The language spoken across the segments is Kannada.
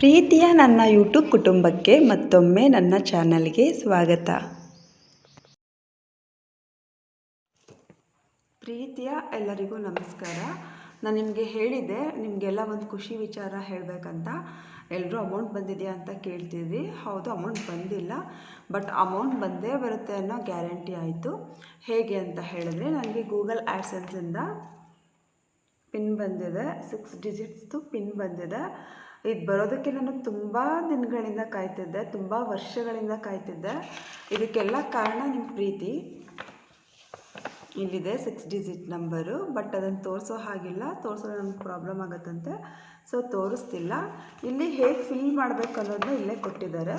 ಪ್ರೀತಿಯ ನನ್ನ ಯೂಟ್ಯೂಬ್ ಕುಟುಂಬಕ್ಕೆ ಮತ್ತೊಮ್ಮೆ ನನ್ನ ಚಾನಲ್ಗೆ ಸ್ವಾಗತ. ಪ್ರೀತಿಯ ಎಲ್ಲರಿಗೂ ನಮಸ್ಕಾರ. ನಾನು ನಿಮಗೆ ಹೇಳಿದೆ ನಿಮಗೆಲ್ಲ ಒಂದು ಖುಷಿ ವಿಚಾರ ಹೇಳಬೇಕಂತ. ಎಲ್ಲರೂ ಅಮೌಂಟ್ ಬಂದಿದೆಯಾ ಅಂತ ಕೇಳ್ತಿದ್ವಿ. ಹೌದು ಅಮೌಂಟ್ ಬಂದಿಲ್ಲ. ಬಟ್ ಅಮೌಂಟ್ ಬಂದೇ ಬರುತ್ತೆ ಅನ್ನೋ ಗ್ಯಾರಂಟಿ ಆಯಿತು. ಹೇಗೆ ಅಂತ ಹೇಳಿದ್ರೆ ನನಗೆ ಗೂಗಲ್ ಆ್ಯಡ್ಸೆನ್ಸಿಂದ ಪಿನ್ ಬಂದಿದೆ. ಸಿಕ್ಸ್ ಡಿಜಿಟ್ಸ್ದು ಪಿನ್ ಬಂದಿದೆ. ಇದು ಬರೋದಕ್ಕೆ ನಾನು ತುಂಬ ದಿನಗಳಿಂದ ಕಾಯ್ತಿದ್ದೆ, ತುಂಬ ವರ್ಷಗಳಿಂದ ಕಾಯ್ತಿದ್ದೆ. ಇದಕ್ಕೆಲ್ಲ ಕಾರಣ ನಿಮ್ಮ ಪ್ರೀತಿ. ಇಲ್ಲಿದೆ ಸಿಕ್ಸ್ ಡಿಜಿಟ್ ನಂಬರು ಬಟ್ ಅದನ್ನು ತೋರಿಸೋ ಹಾಗಿಲ್ಲ ತೋರಿಸೋ ನಮ್ಗೆ ಪ್ರಾಬ್ಲಮ್ ಆಗುತ್ತಂತೆ. ಸೊ ತೋರಿಸ್ತಿಲ್ಲ. ಇಲ್ಲಿ ಹೇಗೆ ಫಿಲ್ ಮಾಡಬೇಕು ಅನ್ನೋದನ್ನ ಇಲ್ಲೇ ಕೊಟ್ಟಿದ್ದಾರೆ.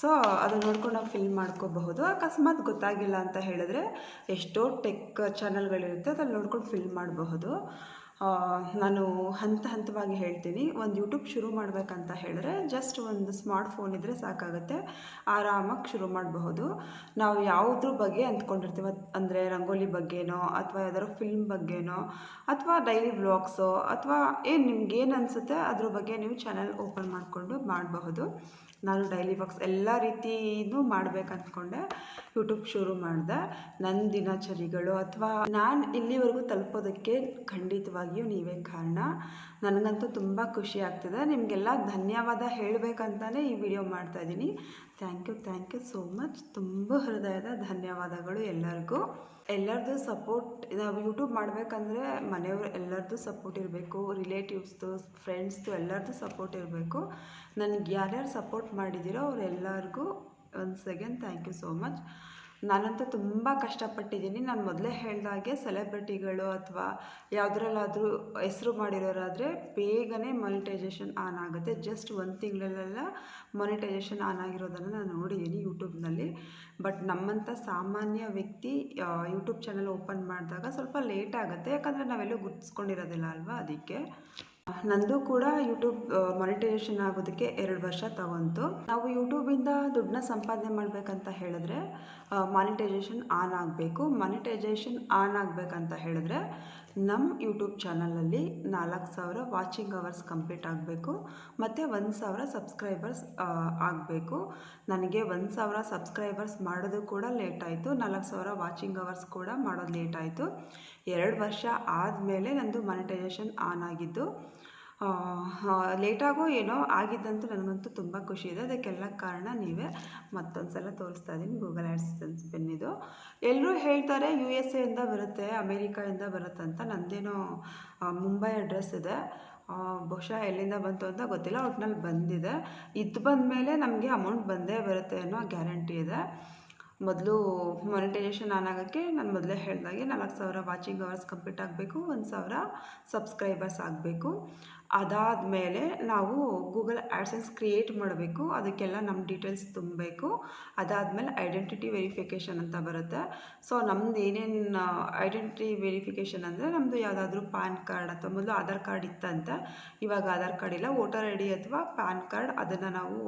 ಸೊ ಅದನ್ನು ನೋಡ್ಕೊಂಡು ನಾವು ಫಿಲ್ ಮಾಡ್ಕೋಬಹುದು. ಅಕಸ್ಮಾತ್ ಗೊತ್ತಾಗಿಲ್ಲ ಅಂತ ಹೇಳಿದ್ರೆ ಎಷ್ಟೋ ಟೆಕ್ ಚಾನಲ್ಗಳಿರುತ್ತೆ ಅದನ್ನು ನೋಡ್ಕೊಂಡು ಫಿಲ್ ಮಾಡಬಹುದು. ನಾನು ಹಂತ ಹಂತವಾಗಿ ಹೇಳ್ತೀನಿ. ಒಂದು ಯೂಟ್ಯೂಬ್ ಶುರು ಮಾಡಬೇಕಂತ ಹೇಳಿದ್ರೆ ಜಸ್ಟ್ ಒಂದು ಸ್ಮಾರ್ಟ್ ಫೋನ್ ಇದ್ದರೆ ಸಾಕಾಗುತ್ತೆ. ಆರಾಮಾಗಿ ಶುರು ಮಾಡಬಹುದು. ನಾವು ಯಾವುದ್ರ ಬಗ್ಗೆ ಅಂದ್ಕೊಂಡಿರ್ತೀವಿ ಅಂದರೆ ರಂಗೋಲಿ ಬಗ್ಗೆನೋ ಅಥವಾ ಯಾವ್ದಾದ್ರು ಫಿಲ್ಮ್ ಬಗ್ಗೆನೋ ಅಥವಾ ಡೈಲಿ ಬ್ಲಾಗ್ಸೋ ಅಥವಾ ಏನು ನಿಮ್ಗೆ ಏನು ಅನಿಸುತ್ತೆ ಅದ್ರ ಬಗ್ಗೆ ನೀವು ಚಾನಲ್ ಓಪನ್ ಮಾಡಿಕೊಂಡು ಮಾಡಬಹುದು. ನಾನು ಡೈಲಿ ಬಾಕ್ಸ್ ಎಲ್ಲ ರೀತಿಯೂ ಮಾಡ್ಬೇಕು ಅಂದ್ಕೊಂಡೆ ಯೂಟ್ಯೂಬ್ ಶುರು ಮಾಡಿದೆ. ನನ್ನ ದಿನಚರಿಗಳು ಅಥವಾ ನಾನು ಇಲ್ಲಿವರೆಗೂ ತಲುಪೋದಕ್ಕೆ ಖಂಡಿತವಾಗಿಯೂ ನೀವೇ ಕಾರಣ? ನನಗಂತೂ ತುಂಬ ಖುಷಿ ಆಗ್ತಿದೆ. ನಿಮಗೆಲ್ಲ ಧನ್ಯವಾದ ಹೇಳಬೇಕಂತಲೇ ಈ ವಿಡಿಯೋ ಮಾಡ್ತಾ ಇದ್ದೀನಿ. Thank you thank you so much. ತುಂಬ ಹೃದಯದ ಧನ್ಯವಾದಗಳು ಎಲ್ಲರಿಗೂ. ಎಲ್ಲರದ್ದು ಸಪೋರ್ಟ್, ನಾವು ಯೂಟ್ಯೂಬ್ ಮಾಡಬೇಕಂದ್ರೆ ಮನೆಯವ್ರು ಎಲ್ಲರದ್ದು ಸಪೋರ್ಟ್ ಇರಬೇಕು, ರಿಲೇಟಿವ್ಸ್ದು, ಫ್ರೆಂಡ್ಸ್ದು ಎಲ್ಲರದ್ದು ಸಪೋರ್ಟ್ ಇರಬೇಕು. ನನಗೆ ಯಾರ್ಯಾರು ಸಪೋರ್ಟ್ ಮಾಡಿದ್ದೀರೋ ಅವರೆಲ್ಲರಿಗೂ ಒಂದು second thank you so much. ನಾನಂತೂ ತುಂಬ ಕಷ್ಟಪಟ್ಟಿದ್ದೀನಿ. ನಾನು ಮೊದಲೇ ಹೇಳ್ದಾಗೆ ಸೆಲೆಬ್ರಿಟಿಗಳು ಅಥವಾ ಯಾವುದ್ರಲ್ಲಾದರೂ ಹೆಸರು ಮಾಡಿರೋರಾದರೆ ಬೇಗನೆ ಮಾನಿಟೈಸೇಷನ್ ಆನ್ ಆಗುತ್ತೆ. ಜಸ್ಟ್ ಒಂದು ತಿಂಗಳಲ್ಲೆಲ್ಲ ಮಾನಿಟೈಸೇಷನ್ ಆನ್ ಆಗಿರೋದನ್ನು ನಾನು ನೋಡಿದ್ದೀನಿ ಯೂಟ್ಯೂಬ್ನಲ್ಲಿ. ಬಟ್ ನಮ್ಮಂಥ ಸಾಮಾನ್ಯ ವ್ಯಕ್ತಿ ಯೂಟ್ಯೂಬ್ ಚಾನಲ್ ಓಪನ್ ಮಾಡಿದಾಗ ಸ್ವಲ್ಪ ಲೇಟ್ ಆಗುತ್ತೆ. ಯಾಕಂದರೆ ನಾವೆಲ್ಲೂ ಗುರ್ತಿಸ್ಕೊಂಡಿರೋದಿಲ್ಲ ಅಲ್ವಾ ಅದಕ್ಕೆ. ನಂದು ಕೂಡ ಯೂಟ್ಯೂಬ್ ಮಾನಿಟೈಸೇಷನ್ ಆಗೋದಕ್ಕೆ ಎರಡು ವರ್ಷ ತಗೊಂತು. ನಾವು ಯೂಟ್ಯೂಬಿಂದ ದುಡ್ಡನ್ನ ಸಂಪಾದನೆ ಮಾಡಬೇಕಂತ ಹೇಳಿದ್ರೆ ಮಾನಿಟೈಸೇಷನ್ ಆನ್ ಆಗಬೇಕು. ಮಾನಿಟೈಸೇಷನ್ ಆನ್ ಆಗಬೇಕಂತ ಹೇಳಿದ್ರೆ ನಮ್ಮ ಯೂಟ್ಯೂಬ್ ಚಾನಲಲ್ಲಿ ನಾಲ್ಕು ಸಾವಿರ ವಾಚಿಂಗ್ ಅವರ್ಸ್ ಕಂಪ್ಲೀಟ್ ಆಗಬೇಕು, ಮತ್ತು ಒಂದು ಸಾವಿರ ಸಬ್ಸ್ಕ್ರೈಬರ್ಸ್ ಆಗಬೇಕು. ನನಗೆ ಒಂದು ಸಾವಿರ ಸಬ್ಸ್ಕ್ರೈಬರ್ಸ್ ಮಾಡೋದು ಕೂಡ ಲೇಟ್ ಆಯಿತು. ನಾಲ್ಕು ಸಾವಿರ ವಾಚಿಂಗ್ ಅವರ್ಸ್ ಕೂಡ ಮಾಡೋದು ಲೇಟ್ ಆಯಿತು. ಎರಡು ವರ್ಷ ಆದಮೇಲೆ ನಂದು ಮಾನಿಟೈಸೇಷನ್ ಆನ್ ಆಗಿದ್ದು. ಲೇಟಾಗೋ ಏನೋ ಆಗಿದ್ದಂತೂ ನನಗಂತೂ ತುಂಬ ಖುಷಿ ಇದೆ. ಅದಕ್ಕೆಲ್ಲ ಕಾರಣ ನೀವೇ ಮತ್ತೊಂದು ಸಲ ತೋರಿಸ್ತಾ ಇದ್ದೀನಿ. ಗೂಗಲ್ ಆ್ಯಡ್ಸೆನ್ಸ್ ಪೆನ್ ಇದು. ಎಲ್ಲರೂ ಹೇಳ್ತಾರೆ ಯು ಎಸ್ ಎಯಿಂದ ಬರುತ್ತೆ ಅಮೇರಿಕಾಯಿಂದ ಬರುತ್ತೆ ಅಂತ. ನಂದೇನೋ ಮುಂಬೈ ಅಡ್ರೆಸ್ ಇದೆ. ಬಹುಶಃ ಎಲ್ಲಿಂದ ಬಂತು ಅಂತ ಗೊತ್ತಿಲ್ಲ. ಒಟ್ನಲ್ಲಿ ಬಂದಿದೆ. ಇದು ಬಂದಮೇಲೆ ನಮಗೆ ಅಮೌಂಟ್ ಬಂದೇ ಬರುತ್ತೆ ಅನ್ನೋ ಗ್ಯಾರಂಟಿ ಇದೆ. ಮೊದಲು ಮಾನಿಟೈಸೇಷನ್ ಆನ್ ಆಗೋಕ್ಕೆ ನಾನು ಮೊದಲೇ ಹೇಳ್ದಾಗೆ ನಾಲ್ಕು ಸಾವಿರ ವಾಚಿಂಗ್ ಅವರ್ಸ್ ಕಂಪ್ಲೀಟ್ ಆಗಬೇಕು, ಒಂದು ಸಾವಿರ ಸಬ್ಸ್ಕ್ರೈಬರ್ಸ್ ಆಗಬೇಕು. ಅದಾದಮೇಲೆ ನಾವು ಗೂಗಲ್ ಆ್ಯಡ್ಸೆನ್ಸ್ ಕ್ರಿಯೇಟ್ ಮಾಡಬೇಕು. ಅದಕ್ಕೆಲ್ಲ ನಮ್ಮ ಡೀಟೇಲ್ಸ್ ತುಂಬಬೇಕು. ಅದಾದಮೇಲೆ ಐಡೆಂಟಿಟಿ ವೆರಿಫಿಕೇಷನ್ ಅಂತ ಬರುತ್ತೆ. ಸೊ ನಮ್ದು ಏನೇನು ಐಡೆಂಟಿಟಿ ವೆರಿಫಿಕೇಷನ್ ಅಂದರೆ ನಮ್ಮದು ಯಾವುದಾದ್ರೂ ಪ್ಯಾನ್ ಕಾರ್ಡ್ ಅಥವಾ ಮೊದಲು ಆಧಾರ್ ಕಾರ್ಡ್ ಇತ್ತಂತೆ. ಇವಾಗ ಆಧಾರ್ ಕಾರ್ಡ್ ಇಲ್ಲ. ವೋಟರ್ ಐ ಡಿ ಅಥವಾ ಪ್ಯಾನ್ ಕಾರ್ಡ್ ಅದನ್ನು ನಾವು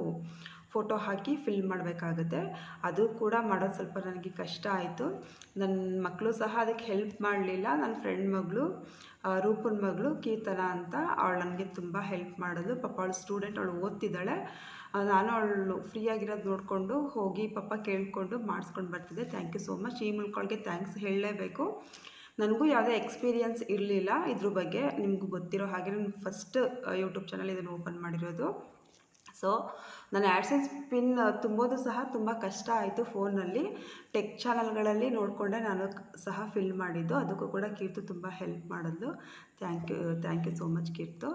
ಫೋಟೋ ಹಾಕಿ ಫಿಲ್ ಮಾಡಬೇಕಾಗುತ್ತೆ. ಅದು ಕೂಡ ಮಾಡೋದು ಸ್ವಲ್ಪ ನನಗೆ ಕಷ್ಟ ಆಯಿತು. ನನ್ನ ಮಕ್ಕಳು ಸಹ ಅದಕ್ಕೆ ಹೆಲ್ಪ್ ಮಾಡಲಿಲ್ಲ. ನನ್ನ ಫ್ರೆಂಡ್ ಮಗಳು ರೂಪನ್ ಮಗಳು, ಕೀರ್ತನ ಅಂತ ಅವಳು ನನಗೆ ತುಂಬ ಹೆಲ್ಪ್ ಮಾಡೋದು ಪಾಪ ಅವಳು ಸ್ಟೂಡೆಂಟ್, ಅವಳು ಓದ್ತಿದ್ದಾಳೆ. ನಾನು ಅವಳು ಫ್ರೀಯಾಗಿರೋದು ನೋಡಿಕೊಂಡು ಹೋಗಿ ಪಾಪ ಕೇಳಿಕೊಂಡು ಮಾಡಿಸ್ಕೊಂಡು ಬರ್ತಿದ್ದೆ. ಥ್ಯಾಂಕ್ ಯು ಸೋ ಮಚ್ ಈ ಮುಳ್ಕೊಳಗೆ ಥ್ಯಾಂಕ್ಸ್ ಹೇಳಲೇಬೇಕು. ನನಗೂ ಯಾವುದೇ ಎಕ್ಸ್ಪೀರಿಯನ್ಸ್ ಇರಲಿಲ್ಲ ಇದ್ರ ಬಗ್ಗೆ. ನಿಮಗೂ ಗೊತ್ತಿರೋ ಹಾಗೆ ನಾನು ಫಸ್ಟ್ ಯೂಟ್ಯೂಬ್ ಚಾನಲ್ ಇದನ್ನು ಓಪನ್ ಮಾಡಿರೋದು. ಸೊ ನಾನು ಆ್ಯಡ್ಸೆನ್ಸ್ ಪಿನ್ ತುಂಬೋದು ಸಹ ತುಂಬ ಕಷ್ಟ ಆಯಿತು ಫೋನಲ್ಲಿ. ಟೆಕ್ ಚಾನಲ್ಗಳಲ್ಲಿ ನೋಡಿಕೊಂಡೆ ನಾನು ಸಹ ಫಿಲ್ ಮಾಡಿದ್ದು. ಅದಕ್ಕೂ ಕೂಡ ಕೀರ್ತು ತುಂಬ ಹೆಲ್ಪ್ ಮಾಡಿದ್ಲು. Thank you thank you so much Keerthu.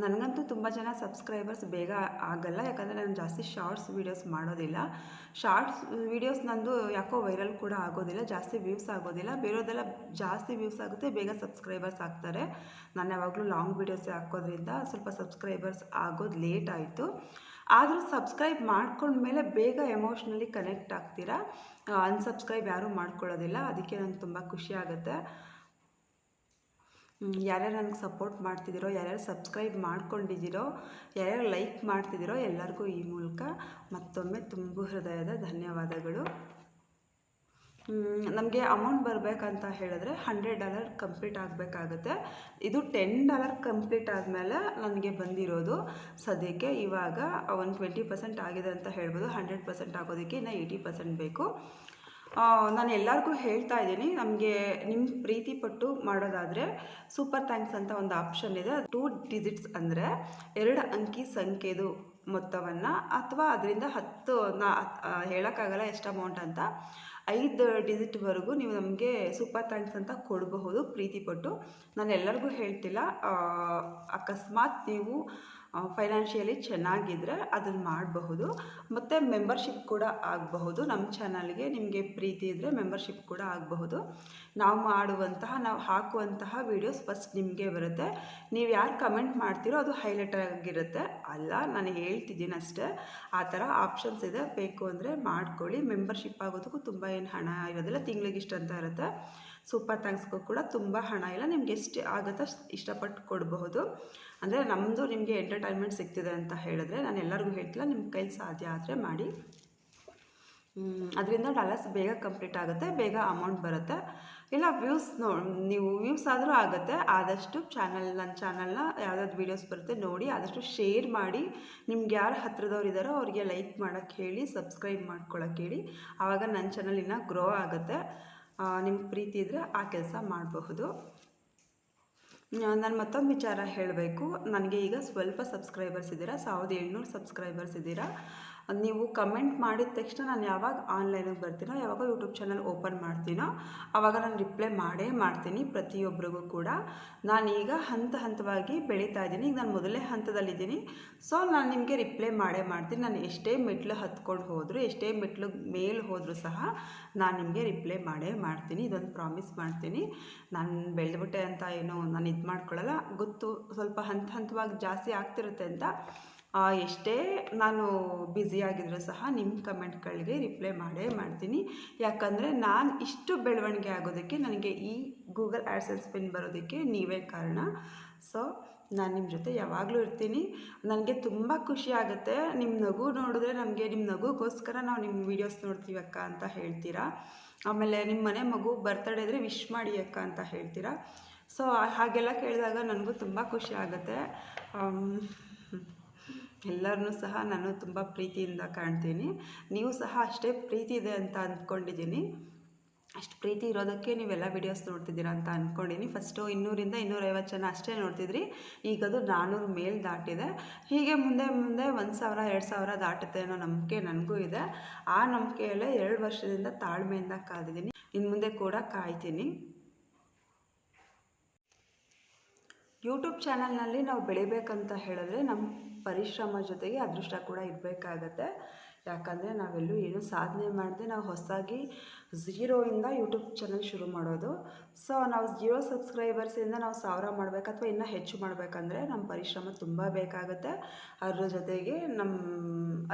ನನಗಂತೂ ತುಂಬ ಜನ ಸಬ್ಸ್ಕ್ರೈಬರ್ಸ್ ಬೇಗ ಆಗಲ್ಲ, ಯಾಕಂದರೆ ನಾನು ಜಾಸ್ತಿ ಶಾರ್ಟ್ಸ್ ವೀಡಿಯೋಸ್ ಮಾಡೋದಿಲ್ಲ. ಶಾರ್ಟ್ಸ್ ವೀಡಿಯೋಸ್ ನಂದು ಯಾಕೋ ವೈರಲ್ ಕೂಡ ಆಗೋದಿಲ್ಲ, ಜಾಸ್ತಿ ವ್ಯೂಸ್ ಆಗೋದಿಲ್ಲ. ಬೇರೋದೆಲ್ಲ ಜಾಸ್ತಿ ವ್ಯೂಸ್ ಆಗುತ್ತೆ, ಬೇಗ ಸಬ್ಸ್ಕ್ರೈಬರ್ಸ್ ಆಗ್ತಾರೆ. ನಾನು ಯಾವಾಗಲೂ ಲಾಂಗ್ ವೀಡಿಯೋಸೇ ಹಾಕೋದ್ರಿಂದ ಸ್ವಲ್ಪ ಸಬ್ಸ್ಕ್ರೈಬರ್ಸ್ ಆಗೋದು ಲೇಟ್ ಆಯಿತು. ಆದರೂ ಸಬ್ಸ್ಕ್ರೈಬ್ ಮಾಡ್ಕೊಂಡ್ಮೇಲೆ ಬೇಗ ಎಮೋಷ್ನಲಿ ಕನೆಕ್ಟ್ ಆಗ್ತೀರಾ? ಅನ್ಸಬ್ಸ್ಕ್ರೈಬ್ ಯಾರೂ ಮಾಡ್ಕೊಳ್ಳೋದಿಲ್ಲ, ಅದಕ್ಕೆ ನಂಗೆ ತುಂಬ ಖುಷಿ ಆಗುತ್ತೆ. ಯಾರ್ಯಾರು ನನಗೆ ಸಪೋರ್ಟ್ ಮಾಡ್ತಿದ್ದೀರೋ ಯಾರ್ಯಾರು ಸಬ್ಸ್ಕ್ರೈಬ್ ಮಾಡ್ಕೊಂಡಿದ್ದೀರೋ, ಯಾರ್ಯಾರು ಲೈಕ್ ಮಾಡ್ತಿದ್ದೀರೋ ಎಲ್ಲರಿಗೂ ಈ ಮೂಲಕ ಮತ್ತೊಮ್ಮೆ ತುಂಬು ಹೃದಯದ ಧನ್ಯವಾದಗಳು. ನಮಗೆ ಅಮೌಂಟ್ ಬರಬೇಕಂತ ಹೇಳಿದ್ರೆ ಹಂಡ್ರೆಡ್ ಡಾಲರ್ ಕಂಪ್ಲೀಟ್ ಆಗಬೇಕಾಗುತ್ತೆ. ಇದು ಟೆನ್ ಡಾಲರ್ ಕಂಪ್ಲೀಟ್ ಆದಮೇಲೆ ನನಗೆ ಬಂದಿರೋದು. ಸದ್ಯಕ್ಕೆ ಇವಾಗ ಒಂದು ಟ್ವೆಂಟಿ ಪರ್ಸೆಂಟ್ ಆಗಿದೆ ಅಂತ ಹೇಳ್ಬೋದು. ಹಂಡ್ರೆಡ್ ಪರ್ಸೆಂಟ್ ಆಗೋದಕ್ಕೆ ಇನ್ನು ಏಯ್ಟಿ ಪರ್ಸೆಂಟ್ ಬೇಕು. ನಾನು ಎಲ್ಲರಿಗೂ ಹೇಳ್ತಾ ಇದ್ದೀನಿ, ನಮಗೆ ನಿಮ್ಮ ಪ್ರೀತಿ ಪಟ್ಟು ಮಾಡೋದಾದರೆ ಸೂಪರ್ ಥ್ಯಾಂಕ್ಸ್ ಅಂತ ಒಂದು ಆಪ್ಷನ್ ಇದೆ. ಟೂ ಡಿಜಿಟ್ಸ್ ಅಂದರೆ ಎರಡು ಅಂಕಿ ಸಂಖ್ಯೆದು ಮೊತ್ತವನ್ನು ಅಥವಾ ಅದರಿಂದ ಹತ್ತು ನಾ ಹೇಳೋಕ್ಕಾಗಲ್ಲ ಎಷ್ಟು ಅಮೌಂಟ್ ಅಂತ. ಐದು ಡಿಜಿಟ್ವರೆಗೂ ನೀವು ನಮಗೆ ಸೂಪರ್ ಥ್ಯಾಂಕ್ಸ್ ಅಂತ ಕೊಡಬಹುದು, ಪ್ರೀತಿ ಪಟ್ಟು. ನಾನು ಎಲ್ಲರಿಗೂ ಹೇಳ್ತಿಲ್ಲ ಅಕಸ್ಮಾತ್ ನೀವು ಫೈನಾನ್ಷಿಯಲಿ ಚೆನ್ನಾಗಿದ್ದರೆ ಅದನ್ನು ಮಾಡಬಹುದು. ಮತ್ತು ಮೆಂಬರ್ಶಿಪ್ ಕೂಡ ಆಗಬಹುದು. ನಮ್ಮ ಚಾನಲ್ಗೆ ನಿಮಗೆ ಪ್ರೀತಿ ಇದ್ದರೆ ಮೆಂಬರ್ಶಿಪ್ ಕೂಡ ಆಗಬಹುದು. ನಾವು ಮಾಡುವಂತಹ, ನಾವು ಹಾಕುವಂತಹ ವೀಡಿಯೋಸ್ ಫಸ್ಟ್ ನಿಮಗೆ ಬರುತ್ತೆ. ನೀವು ಯಾರು ಕಮೆಂಟ್ ಮಾಡ್ತೀರೋ ಅದು ಹೈಲೈಟ್ ಆಗಿರುತ್ತೆ. ಅಲ್ಲ, ನಾನು ಹೇಳ್ತಿದ್ದೀನಿ ಅಷ್ಟೇ. ಆ ಥರ ಆಪ್ಷನ್ಸ್ ಇದೆ. ಬೇಕು ಅಂದರೆ ಮಾಡ್ಕೊಳ್ಳಿ. ಮೆಂಬರ್ಶಿಪ್ ಆಗೋದಕ್ಕೂ ತುಂಬ ಏನು ಹಣ ಇರೋದಿಲ್ಲ. ತಿಂಗ್ಳಿಗೆ ಇಷ್ಟು ಅಂತ ಇರುತ್ತೆ. ಸೂಪರ್ ಥ್ಯಾಂಕ್ಸ್ಗೂ ಕೂಡ ತುಂಬ ಹಣ ಇಲ್ಲ ನಿಮ್ಗೆ ಎಷ್ಟು ಆಗುತ್ತೋ ಇಷ್ಟಪಟ್ಟು ಕೊಡಬಹುದು. ಅಂದರೆ ನಮ್ಮದು ನಿಮಗೆ ಎಂಟರ್ಟೈನ್ಮೆಂಟ್ ಸಿಗ್ತಿದೆ ಅಂತ ಹೇಳಿದ್ರೆ ನಾನು ಎಲ್ಲರಿಗೂ ಹೇಳ್ತಿಲ್ಲ ನಿಮ್ಮ ಕೈಲಿ ಸಾಧ್ಯ ಆದರೆ ಮಾಡಿ. ಅದರಿಂದ ಡಾಲರ್ಸ್ ಬೇಗ ಕಂಪ್ಲೀಟ್ ಆಗುತ್ತೆ, ಬೇಗ ಅಮೌಂಟ್ ಬರುತ್ತೆ. ಇಲ್ಲ ವ್ಯೂಸ್ ನೋ, ನೀವು ವ್ಯೂಸ್ ಆದರೂ ಆಗುತ್ತೆ, ಆದಷ್ಟು ಚಾನಲ್ ನನ್ನ ಚಾನಲ್ನ ಯಾವ್ದಾದ್ರು ವೀಡಿಯೋಸ್ ಬರುತ್ತೆ ನೋಡಿ, ಆದಷ್ಟು ಶೇರ್ ಮಾಡಿ. ನಿಮ್ಗೆ ಯಾರು ಹತ್ರದವ್ರು ಇದ್ದಾರೋ ಅವ್ರಿಗೆ ಲೈಕ್ ಮಾಡೋಕ್ಕೆ ಹೇಳಿ ಸಬ್ಸ್ಕ್ರೈಬ್ ಮಾಡ್ಕೊಳಕ್ಕೆ ಹೇಳಿ. ಆವಾಗ ನನ್ನ ಚಾನಲ್ ಇನ್ನೂ ಗ್ರೋ ಆಗುತ್ತೆ. ನಿಮ್ಗೆ ಪ್ರೀತಿ ಇದ್ದರೆ ಆ ಕೆಲಸ ಮಾಡಬಹುದು. ನಾನು ಮತ್ತೊಂದು ವಿಚಾರ ಹೇಳಬೇಕು. ನನಗೆ ಈಗ ಸ್ವಲ್ಪ ಸಬ್ಸ್ಕ್ರೈಬರ್ಸ್ ಇದ್ದೀರಾ? ಸಾವಿರದ ಏಳ್ನೂರು ಸಬ್ಸ್ಕ್ರೈಬರ್ಸ್ ಇದ್ದೀರಾ? ನೀವು ಕಮೆಂಟ್ ಮಾಡಿದ ತಕ್ಷಣ ನಾನು ಯಾವಾಗ ಆನ್ಲೈನಿಗೆ ಬರ್ತೀನೋ, ಯಾವಾಗ ಯೂಟ್ಯೂಬ್ ಚಾನಲ್ ಓಪನ್ ಮಾಡ್ತೀನೋ ಆವಾಗ ನಾನು ರಿಪ್ಲೈ ಮಾಡೇ ಮಾಡ್ತೀನಿ ಪ್ರತಿಯೊಬ್ಬರಿಗೂ ಕೂಡ. ನಾನೀಗ ಹಂತ ಹಂತವಾಗಿ ಬೆಳೀತಾ ಇದ್ದೀನಿ. ಈಗ ನಾನು ಮೊದಲೇ ಹಂತದಲ್ಲಿದ್ದೀನಿ. ಸೊ ನಾನು ನಿಮಗೆ ರಿಪ್ಲೈ ಮಾಡೇ ಮಾಡ್ತೀನಿ. ನಾನು ಎಷ್ಟೇ ಮೆಟ್ಲು ಹತ್ಕೊಂಡು ಹೋದರೂ, ಎಷ್ಟೇ ಮೆಟ್ಲು ಮೇಲೆ ಹೋದರೂ ಸಹ ನಾನು ನಿಮಗೆ ರಿಪ್ಲೈ ಮಾಡೇ ಮಾಡ್ತೀನಿ. ಇದೊಂದು ಪ್ರಾಮಿಸ್ ಮಾಡ್ತೀನಿ. ನಾನು ಬೆಳೆದ್ಬಿಟ್ಟೆ ಅಂತ ಏನು, ನಾನು ಇದು ಮಾಡ್ಕೊಳ್ಳಲ್ಲ ಗೊತ್ತು, ಸ್ವಲ್ಪ ಹಂತ ಹಂತವಾಗಿ ಜಾಸ್ತಿ ಆಗ್ತಿರುತ್ತೆ ಅಂತ. ಎಷ್ಟೇ ನಾನು ಬ್ಯುಸಿಯಾಗಿದ್ದರೂ ಸಹ ನಿಮ್ಮ ಕಮೆಂಟ್ಗಳಿಗೆ ರಿಪ್ಲೈ ಮಾಡೇ ಮಾಡ್ತೀನಿ. ಯಾಕಂದರೆ ನಾನು ಇಷ್ಟು ಬೆಳವಣಿಗೆ ಆಗೋದಕ್ಕೆ ನನಗೆ ಈ ಗೂಗಲ್ ಆ್ಯಡ್ಸೆನ್ಸ್ ಪಿನ್ ಬರೋದಕ್ಕೆ ನೀವೇ ಕಾರಣ. ಸೊ ನಾನು ನಿಮ್ಮ ಜೊತೆ ಯಾವಾಗಲೂ ಇರ್ತೀನಿ. ನನಗೆ ತುಂಬ ಖುಷಿ ಆಗುತ್ತೆ. ನಿಮ್ಮ ನಗು ನೋಡಿದ್ರೆ ನಮಗೆ ನಿಮ್ಮ ನಗುಗೋಸ್ಕರ ನಾವು ನಿಮ್ಮ ವೀಡಿಯೋಸ್ ನೋಡ್ತೀವಿ ಅಕ್ಕ ಅಂತ ಹೇಳ್ತೀರಾ? ಆಮೇಲೆ ನಿಮ್ಮ ಮನೆ ಮಗು ಬರ್ತಡೇ ಇದ್ದರೆ ವಿಶ್ ಮಾಡಿ ಅಕ್ಕ ಅಂತ ಹೇಳ್ತೀರಾ? ಸೊ ಹಾಗೆಲ್ಲ ಕೇಳಿದಾಗ ನನಗೂ ತುಂಬ ಖುಷಿ ಆಗುತ್ತೆ. ಎಲ್ಲರನ್ನೂ ಸಹ ನಾನು ತುಂಬ ಪ್ರೀತಿಯಿಂದ ಕಾಣ್ತೀನಿ. ನೀವು ಸಹ ಅಷ್ಟೇ ಪ್ರೀತಿ ಇದೆ ಅಂತ ಅಂದ್ಕೊಂಡಿದ್ದೀನಿ. ಅಷ್ಟು ಪ್ರೀತಿ ಇರೋದಕ್ಕೆ ನೀವೆಲ್ಲ ವೀಡಿಯೋಸ್ ನೋಡ್ತಿದ್ದೀರಾ ಅಂತ ಅಂದ್ಕೊಂಡಿನಿ ಫಸ್ಟು ಇನ್ನೂರಿಂದ ಇನ್ನೂರೈವತ್ತು ಜನ ಅಷ್ಟೇ ನೋಡ್ತಿದ್ರಿ. ಈಗ ಅದು ನಾನ್ನೂರು ಮೇಲೆ ದಾಟಿದೆ. ಹೀಗೆ ಮುಂದೆ ಮುಂದೆ ಒಂದು ಸಾವಿರ, ಎರಡು ಸಾವಿರ ದಾಟುತ್ತೆ ಅನ್ನೋ ನಂಬಿಕೆ ನನಗೂ ಇದೆ. ಆ ನಂಬಿಕೆಯಲ್ಲೇ ಎರಡು ವರ್ಷದಿಂದ ತಾಳ್ಮೆಯಿಂದ ಕಾದಿದ್ದೀನಿ. ಇನ್ನು ಮುಂದೆ ಕೂಡ ಕಾಯ್ತೀನಿ. ಯೂಟ್ಯೂಬ್ ಚಾನಲ್ನಲ್ಲಿ ನಾವು ಬೆಳಿಬೇಕಂತ ಹೇಳಿದ್ರೆ ನಮ್ಮ ಪರಿಶ್ರಮ ಜೊತೆಗೆ ಅದೃಷ್ಟ ಕೂಡ ಇರಬೇಕಾಗತ್ತೆ. ಯಾಕಂದರೆ ನಾವೆಲ್ಲೂ ಏನೂ ಸಾಧನೆ ಮಾಡದೆ ನಾವು ಹೊಸದಾಗಿ ಝೀರೋಯಿಂದ ಯೂಟ್ಯೂಬ್ ಚಾನಲ್ ಶುರು ಮಾಡೋದು. ಸೊ ನಾವು ಝೀರೋ ಸಬ್ಸ್ಕ್ರೈಬರ್ಸಿಂದ ನಾವು ಸಾವಿರ ಮಾಡಬೇಕು ಅಥವಾ ಇನ್ನೂ ಹೆಚ್ಚು ಮಾಡಬೇಕಂದ್ರೆ ನಮ್ಮ ಪರಿಶ್ರಮ ತುಂಬ ಬೇಕಾಗುತ್ತೆ. ಅದ್ರ ಜೊತೆಗೆ ನಮ್ಮ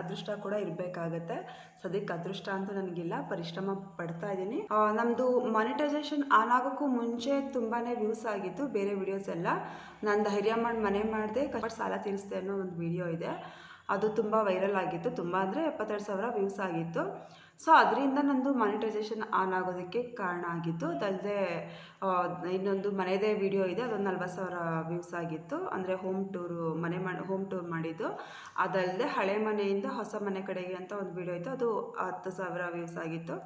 ಅದೃಷ್ಟ ಕೂಡ ಇರಬೇಕಾಗತ್ತೆ. ಸದ್ಯಕ್ಕೆ ಅದೃಷ್ಟ ಅಂತೂ ನನಗಿಲ್ಲ, ಪರಿಶ್ರಮ ಪಡ್ತಾ ಇದ್ದೀನಿ. ನಮ್ಮದು ಮಾನಿಟೈಸೇಷನ್ ಆನ್ ಆಗೋಕ್ಕೂ ಮುಂಚೆ ತುಂಬಾ ವ್ಯೂಸ್ ಆಗಿತ್ತು, ಬೇರೆ ವಿಡಿಯೋಸ್ ಎಲ್ಲ. ನಾನು ಧೈರ್ಯ ಮಾಡಿ ಮನೆ ಮಾಡಿದೆ ಕಷ್ಟ ಸಾಲ ತೀರಿಸ್ದೆ ಅನ್ನೋ ಒಂದು ವಿಡಿಯೋ ಇದೆ. ಅದು ತುಂಬ ವೈರಲ್ ಆಗಿತ್ತು. ತುಂಬ ಅಂದರೆ ಎಪ್ಪತ್ತೆರಡು ಸಾವಿರ ವ್ಯೂಸ್ ಆಗಿತ್ತು. ಸೊ ಅದರಿಂದ ನಂದು ಮಾನಿಟೈಸೇಷನ್ ಆನ್ ಆಗೋದಕ್ಕೆ ಕಾರಣ ಆಗಿತ್ತು. ಅದಲ್ಲದೆ ಇನ್ನೊಂದು ಮನೆಯದೇ ವಿಡಿಯೋ ಇದೆ. ಅದೊಂದು ನಲ್ವತ್ತು ಸಾವಿರ ವ್ಯೂಸ್ ಆಗಿತ್ತು. ಅಂದರೆ ಹೋಮ್ ಟೂರು ಮನೆ ಮಾಡಿ ಹೋಮ್ ಟೂರ್ ಮಾಡಿದ್ದು. ಅದಲ್ಲದೆ ಹಳೆ ಮನೆಯಿಂದ ಹೊಸ ಮನೆ ಕಡೆಗೆ ಅಂತ ಒಂದು ವಿಡಿಯೋ ಇತ್ತು. ಅದು ಹತ್ತು ಸಾವಿರ ವ್ಯೂಸ್ ಆಗಿತ್ತು.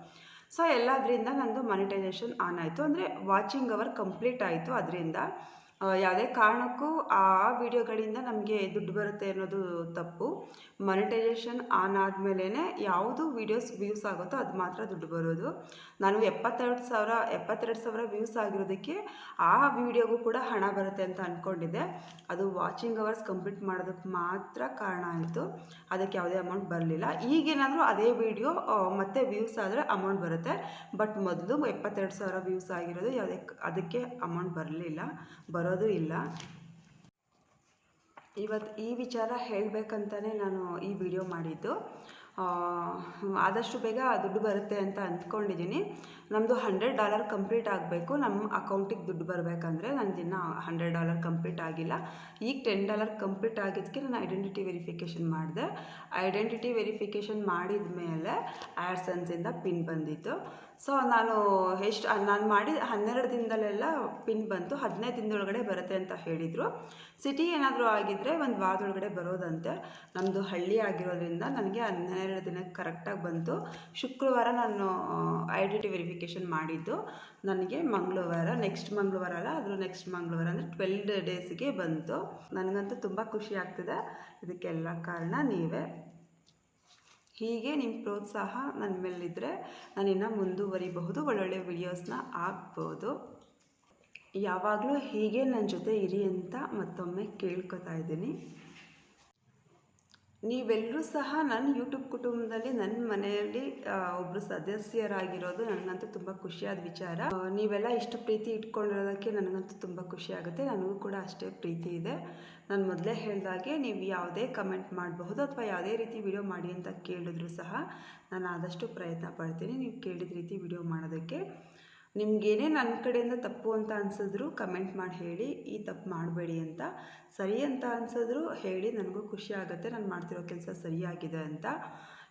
ಸೊ ಎಲ್ಲದರಿಂದ ನಂದು ಮಾನಿಟೈಸೇಷನ್ ಆನ್ ಆಯಿತು. ಅಂದರೆ ವಾಚಿಂಗ್ ಅವರ್ ಕಂಪ್ಲೀಟ್ ಆಯಿತು. ಅದರಿಂದ ಯಾವುದೇ ಕಾರಣಕ್ಕೂ ಆ ವಿಡಿಯೋಗಳಿಂದ ನಮಗೆ ದುಡ್ಡು ಬರುತ್ತೆ ಅನ್ನೋದು ತಪ್ಪು. ಮಾನಿಟೈಸೇಷನ್ ಆನ್ ಆದಮೇಲೆ ಯಾವುದು ವೀಡಿಯೋಸ್ ವ್ಯೂಸ್ ಆಗುತ್ತೋ ಅದು ಮಾತ್ರ ದುಡ್ಡು ಬರೋದು. ನಾನು ಎಪ್ಪತ್ತೆರಡು ಸಾವಿರ ಎಪ್ಪತ್ತೆರಡು ಸಾವಿರ ವ್ಯೂಸ್ ಆಗಿರೋದಕ್ಕೆ ಆ ವಿಡಿಯೋಗೂ ಕೂಡ ಹಣ ಬರುತ್ತೆ ಅಂತ ಅಂದ್ಕೊಂಡಿದ್ದೆ ಅದು ವಾಚಿಂಗ್ ಅವರ್ಸ್ ಕಂಪ್ಲೀಟ್ ಮಾಡೋದಕ್ಕೆ ಮಾತ್ರ ಕಾರಣ ಆಯಿತು. ಅದಕ್ಕೆ ಯಾವುದೇ ಅಮೌಂಟ್ ಬರಲಿಲ್ಲ. ಈಗೇನಾದರೂ ಅದೇ ವಿಡಿಯೋ ಮತ್ತೆ ವ್ಯೂಸ್ ಆದರೆ ಅಮೌಂಟ್ ಬರುತ್ತೆ. ಬಟ್ ಮೊದಲು ಎಪ್ಪತ್ತೆರಡು ಸಾವಿರ ವ್ಯೂಸ್ ಆಗಿರೋದು ಯಾವುದೇ ಅದಕ್ಕೆ ಅಮೌಂಟ್ ಬರಲಿಲ್ಲ. ಬರೋದು ಇಲ್ಲ. ಇವತ್ತು ಈ ವಿಚಾರ ಹೇಳಬೇಕಂತಲೇ ನಾನು ಈ ವಿಡಿಯೋ ಮಾಡಿದ್ದು. ಆದಷ್ಟು ಬೇಗ ದುಡ್ಡು ಬರುತ್ತೆ ಅಂತ ಅಂದ್ಕೊಂಡಿದ್ದೀನಿ. ನಮ್ಮದು ಹಂಡ್ರೆಡ್ ಡಾಲರ್ ಕಂಪ್ಲೀಟ್ ಆಗಬೇಕು. ನಮ್ಮ ಅಕೌಂಟಿಗೆ ದುಡ್ಡು ಬರಬೇಕಂದ್ರೆ ನಂದು ಇನ್ನೂ ಹಂಡ್ರೆಡ್ ಡಾಲರ್ ಕಂಪ್ಲೀಟ್ ಆಗಿಲ್ಲ. ಈಗ ಟೆನ್ ಡಾಲರ್ ಕಂಪ್ಲೀಟ್ ಆಗಿದ್ದಕ್ಕೆ ನಾನು ಐಡೆಂಟಿಟಿ ವೆರಿಫಿಕೇಷನ್ ಮಾಡಿದೆ. ಐಡೆಂಟಿಟಿ ವೆರಿಫಿಕೇಷನ್ ಮಾಡಿದ ಮೇಲೆ ಆ್ಯಡ್ಸನ್ಸಿಂದ ಪಿನ್ ಬಂದಿತ್ತು. ಸೊ ನಾನು ಎಷ್ಟು, ನಾನು ಮಾಡಿ ಹನ್ನೆರಡು ದಿನದಲ್ಲೆಲ್ಲ ಪಿನ್ ಬಂತು. ಹದಿನೈದು ದಿನದೊಳಗಡೆ ಬರುತ್ತೆ ಅಂತ ಹೇಳಿದರು. ಸಿಟಿ ಏನಾದರೂ ಆಗಿದ್ದರೆ ಒಂದು ವಾರದೊಳಗಡೆ ಬರೋದಂತೆ. ನಮ್ಮದು ಹಳ್ಳಿ ಆಗಿರೋದ್ರಿಂದ ನನಗೆ ಹನ್ನೆರಡು ದಿನಕ್ಕೆ ಕರೆಕ್ಟಾಗಿ ಬಂತು. ಶುಕ್ರವಾರ ನಾನು ಐಡೆಂಟಿಟಿ ವೆರಿಫಿಕೇಷನ್ ಮಾಡಿದ್ದು ನನಗೆ ಮಂಗಳವಾರ ನೆಕ್ಸ್ಟ್ ಮಂಗಳವಾರ ಅಲ್ಲ ಅದ್ರ ನೆಕ್ಸ್ಟ್ ಮಂಗಳವಾರ ಅಂದರೆ ಟ್ವೆಲ್ ಡೇಸ್ಗೆ ಬಂತು. ನನಗಂತೂ ತುಂಬ ಖುಷಿ ಆಗ್ತಿದೆ. ಇದಕ್ಕೆಲ್ಲ ಕಾರಣ ನೀವೇ. ಹೀಗೆ ನಿಮ್ಮ ಪ್ರೋತ್ಸಾಹ ನನ್ನ ಮೇಲಿದ್ದರೆ ನಾನು ಇನ್ನೂ ಮುಂದುವರಿಬಹುದು, ಒಳ್ಳೊಳ್ಳೆ ವಿಡಿಯೋಸ್ನ ಹಾಕ್ಬೋದು ಯಾವಾಗಲೂ ಹೀಗೆ ನನ್ನ ಜೊತೆ ಇರಿ ಅಂತ ಮತ್ತೊಮ್ಮೆ ಕೇಳ್ಕೊತಾ ಇದ್ದೀನಿ. ನೀವೆಲ್ಲರೂ ಸಹ ನನ್ನ ಯೂಟ್ಯೂಬ್ ಕುಟುಂಬದಲ್ಲಿ ನನ್ನ ಮನೆಯಲ್ಲಿ ಒಬ್ಬರು ಸದಸ್ಯರಾಗಿರೋದು ನನಗಂತೂ ತುಂಬ ಖುಷಿಯಾದ ವಿಚಾರ. ನೀವೆಲ್ಲ ಇಷ್ಟು ಪ್ರೀತಿ ಇಟ್ಕೊಂಡಿರೋದಕ್ಕೆ ನನಗಂತೂ ತುಂಬ ಖುಷಿ ಆಗುತ್ತೆ. ನನಗೂ ಕೂಡ ಅಷ್ಟೇ ಪ್ರೀತಿ ಇದೆ. ನಾನು ಮೊದಲೇ ಹೇಳಿದಾಗೆ ನೀವು ಯಾವುದೇ ಕಮೆಂಟ್ ಮಾಡಬಹುದು ಅಥವಾ ಯಾವುದೇ ರೀತಿ ವಿಡಿಯೋ ಮಾಡಿ ಅಂತ ಕೇಳಿದ್ರು ಸಹ ನಾನು ಆದಷ್ಟು ಪ್ರಯತ್ನ ಪಡ್ತೀನಿ. ನೀವು ಕೇಳಿದ ರೀತಿ ವಿಡಿಯೋ ಮಾಡೋದಕ್ಕೆ ನಿಮಗೇನೇ ನನ್ನ ಕಡೆಯಿಂದ ತಪ್ಪು ಅಂತ ಅನ್ಸಿದ್ರು ಕಮೆಂಟ್ ಮಾಡಿ ಹೇಳಿ, ಈ ತಪ್ಪು ಮಾಡಬೇಡಿ ಅಂತ. ಸರಿ ಅಂತ ಅನ್ಸಿದ್ರು ಹೇಳಿ, ನನಗೂ ಖುಷಿ ಆಗುತ್ತೆ, ನಾನು ಮಾಡ್ತಿರೋ ಕೆಲಸ ಸರಿಯಾಗಿದೆ ಅಂತ.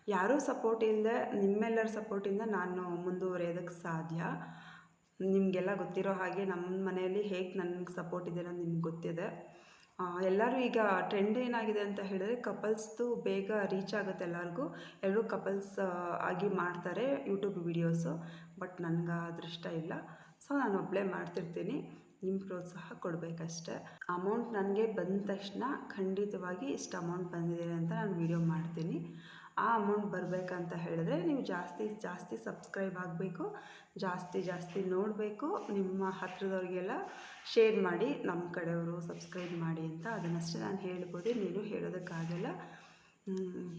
ಯಾರೂ ಸಪೋರ್ಟ್ ಇಲ್ಲದೆ ನಿಮ್ಮೆಲ್ಲರ ಸಪೋರ್ಟಿಂದ ನಾನು ಮುಂದುವರಿಯೋದಕ್ಕೆ ಸಾಧ್ಯ. ನಿಮಗೆಲ್ಲ ಗೊತ್ತಿರೋ ಹಾಗೆ ನಮ್ಮ ಮನೆಯಲ್ಲಿ ಹೇಗೆ ನನಗೆ ಸಪೋರ್ಟ್ ಇದೆ ಅನ್ನೋದು ನಿಮ್ಗೆ ಗೊತ್ತಿದೆ. ಎಲ್ಲರೂ ಈಗ ಟ್ರೆಂಡ್ ಏನಾಗಿದೆ ಅಂತ ಹೇಳಿದ್ರೆ ಕಪಲ್ಸ್ದು ಬೇಗ ರೀಚ್ ಆಗುತ್ತೆ ಎಲ್ಲರಿಗೂ. ಎಲ್ಲರೂ ಕಪಲ್ಸ್ ಆಗಿ ಮಾಡ್ತಾರೆ ಯೂಟ್ಯೂಬ್ ವೀಡಿಯೋಸು ಬಟ್ ನನಗೆ ಅದೃಷ್ಟ ಇಲ್ಲ. ಸೊ ನಾನು ಒಬ್ಬಳೇ ಮಾಡ್ತಿರ್ತೀನಿ. ನಿಮ್ಮ ಪ್ರೋತ್ಸಾಹ ಕೊಡಬೇಕಷ್ಟೆ. ಅಮೌಂಟ್ ನನಗೆ ಬಂದ ತಕ್ಷಣ ಖಂಡಿತವಾಗಿ ಇಷ್ಟು ಅಮೌಂಟ್ ಬಂದಿದೆ ಅಂತ ನಾನು ವೀಡಿಯೋ ಮಾಡ್ತೀನಿ. ಆ ಅಮೌಂಟ್ ಬರಬೇಕಂತ ಹೇಳಿದ್ರೆ ನೀವು ಜಾಸ್ತಿ ಜಾಸ್ತಿ ಸಬ್ಸ್ಕ್ರೈಬ್ ಆಗಬೇಕು, ಜಾಸ್ತಿ ಜಾಸ್ತಿ ನೋಡಬೇಕು, ನಿಮ್ಮ ಹತ್ರದವ್ರಿಗೆಲ್ಲ ಶೇರ್ ಮಾಡಿ ನಮ್ಮ ಕಡೆಯವರು ಸಬ್ಸ್ಕ್ರೈಬ್ ಮಾಡಿ ಅಂತ ಅದನ್ನಷ್ಟೇ ನಾನು ಹೇಳ್ಬೋದು. ನೀನು ಹೇಳೋದಕ್ಕಾಗಲ್ಲ.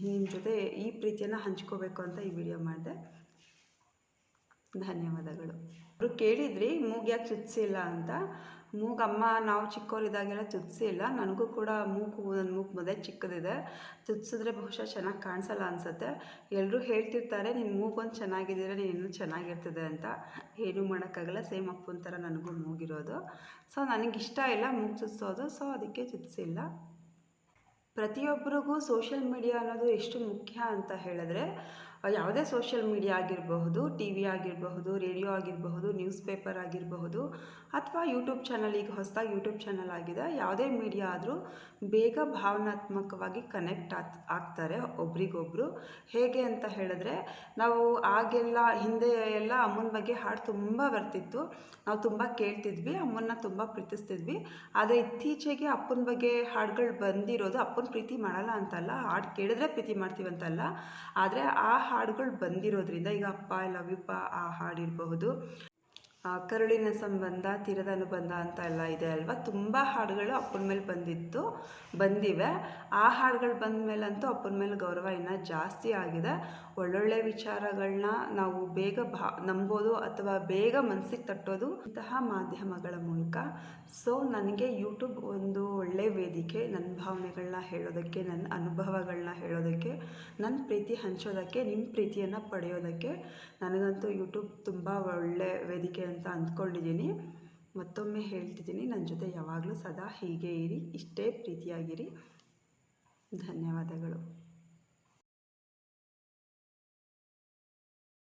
ನಿಮ್ಮ ಜೊತೆ ಈ ಪ್ರೀತಿಯನ್ನು ಹಂಚ್ಕೋಬೇಕು ಅಂತ ಈ ವಿಡಿಯೋ ಮಾಡಿದೆ. ಧನ್ಯವಾದಗಳು. ಅವರು ಕೇಳಿದ್ರಿ, ಮೂಗು ಯಾಕೆ ಚುಚ್ಚಿಲ್ಲ ಅಂತ. ಮೂಗಮ್ಮ ನಾವು ಚಿಕ್ಕವರಿದ್ದಾಗೆಲ್ಲ ಚುಚ್ಚಿಲ್ಲ ನನಗೂ ಕೂಡ ಮೂಗು ನನ್ನ ಮೂಗು ಮೊದಲೇ ಚಿಕ್ಕದಿದೆ. ಚುಚ್ಚಿದ್ರೆ ಬಹುಶಃ ಚೆನ್ನಾಗಿ ಕಾಣಿಸಲ್ಲ ಅನಿಸುತ್ತೆ. ಎಲ್ಲರೂ ಹೇಳ್ತಿರ್ತಾರೆ ನಿನ್ನ ಒಂದು ಚೆನ್ನಾಗಿದ್ದೀರ, ನೀನು ಇನ್ನೂ ಚೆನ್ನಾಗಿರ್ತದೆ ಅಂತ. ಏನೂ ಮಾಡೋಕ್ಕಾಗಲ್ಲ, ಸೇಮ್ ಅಪ್ಪನ ಥರ ನನಗೂ ಮೂಗಿರೋದು. ಸೊ, ನನಗಿಷ್ಟ ಇಲ್ಲ ಮೂಗು ಚುಚ್ಚೋದು ಸೊ, ಅದಕ್ಕೆ ಚುಚ್ಚಿಲ್ಲ ಪ್ರತಿಯೊಬ್ಬರಿಗೂ ಸೋಷಿಯಲ್ ಮೀಡಿಯಾ ಅನ್ನೋದು ಎಷ್ಟು ಮುಖ್ಯ ಅಂತ ಹೇಳಿದ್ರೆ ಯಾವುದೇ ಸೋಷಿಯಲ್ ಮೀಡಿಯಾ ಆಗಿರಬಹುದು ಟಿ ವಿ ಆಗಿರಬಹುದು ರೇಡಿಯೋ ಆಗಿರಬಹುದು ನ್ಯೂಸ್ ಪೇಪರ್ ಆಗಿರಬಹುದು, ಅಥವಾ ಯೂಟ್ಯೂಬ್ ಚಾನಲ್ ಈಗ ಹೊಸದಾಗಿ ಯೂಟ್ಯೂಬ್ ಚಾನಲ್ ಆಗಿದೆ, ಯಾವುದೇ ಮೀಡಿಯಾ ಆದರೂ ಬೇಗ ಭಾವನಾತ್ಮಕವಾಗಿ ಕನೆಕ್ಟ್ ಆಗ್ ಆಗ್ತಾರೆ ಒಬ್ರಿಗೊಬ್ರು. ಹೇಗೆ ಅಂತ ಹೇಳಿದ್ರೆ, ನಾವು ಆಗೆಲ್ಲ, ಹಿಂದೆ ಎಲ್ಲ ಅಮ್ಮನ ಬಗ್ಗೆ ಹಾಡು ತುಂಬ ಬರ್ತಿತ್ತು. ನಾವು ತುಂಬ ಕೇಳ್ತಿದ್ವಿ, ಅಮ್ಮನ್ನ ತುಂಬ ಪ್ರೀತಿಸ್ತಿದ್ವಿ. ಆದರೆ ಇತ್ತೀಚೆಗೆ ಅಪ್ಪನ ಬಗ್ಗೆ ಹಾಡುಗಳು ಬಂದಿರೋದು ಅಪ್ಪನ ಪ್ರೀತಿ ಮಾಡಲ್ಲ ಅಂತಲ್ಲ, ಹಾಡು ಕೇಳಿದ್ರೆ ಪ್ರೀತಿ ಮಾಡ್ತೀವಿ ಅಂತಲ್ಲ. ಆದರೆ ಆ ಹಾಡುಗಳು ಬಂದಿರೋದ್ರಿಂದ ಈಗ ಅಪ್ಪ ಐ ಲವ್ ಯು ಆ ಹಾಡಿರಬಹುದು ಕರುಳಿನ ಸಂಬಂಧ, ತೀರದ ಅನುಬಂಧ ಅಂತ ಎಲ್ಲ ಇದೆ ಅಲ್ವಾ? ತುಂಬ ಹಾಡುಗಳು ಅಪ್ಪನ ಮೇಲೆ ಬಂದಿತ್ತು, ಬಂದಿವೆ. ಆ ಹಾಡುಗಳು ಬಂದ ಮೇಲಂತೂ ಅಪ್ಪನ ಮೇಲೆ ಗೌರವ ಇನ್ನೂ ಜಾಸ್ತಿ ಆಗಿದೆ. ಒಳ್ಳೊಳ್ಳೆ ವಿಚಾರಗಳನ್ನ ನಾವು ಬೇಗ ಭಾ, ನಂಬೋದು ಅಥವಾ ಬೇಗ ಮನಸ್ಸಿಗೆ ತಟ್ಟೋದು ಇಂತಹ ಮಾಧ್ಯಮಗಳ ಮೂಲಕ. ಸೊ ನನಗೆ ಯೂಟ್ಯೂಬ್ ಒಂದು ಒಳ್ಳೆ ವೇದಿಕೆ, ನನ್ನ ಭಾವನೆಗಳನ್ನ ಹೇಳೋದಕ್ಕೆ, ನನ್ನ ಅನುಭವಗಳನ್ನ ಹೇಳೋದಕ್ಕೆ, ನನ್ನ ಪ್ರೀತಿ ಹಂಚೋದಕ್ಕೆ, ನಿಮ್ಮ ಪ್ರೀತಿಯನ್ನು ಪಡೆಯೋದಕ್ಕೆ ನನಗಂತೂ ಯೂಟ್ಯೂಬ್ ತುಂಬ ಒಳ್ಳೆ ವೇದಿಕೆ ಅಂತ ಅಂದ್ಕೊಂಡಿದ್ದೀನಿ. ಮತ್ತೊಮ್ಮೆ ಹೇಳ್ತಿದ್ದೀನಿ, ನನ್ನ ಜೊತೆ ಯಾವಾಗಲೂ ಸದಾ ಹೀಗೆ ಇರಿ, ಇಷ್ಟೇ ಪ್ರೀತಿಯಾಗಿರಿ. ಧನ್ಯವಾದಗಳು.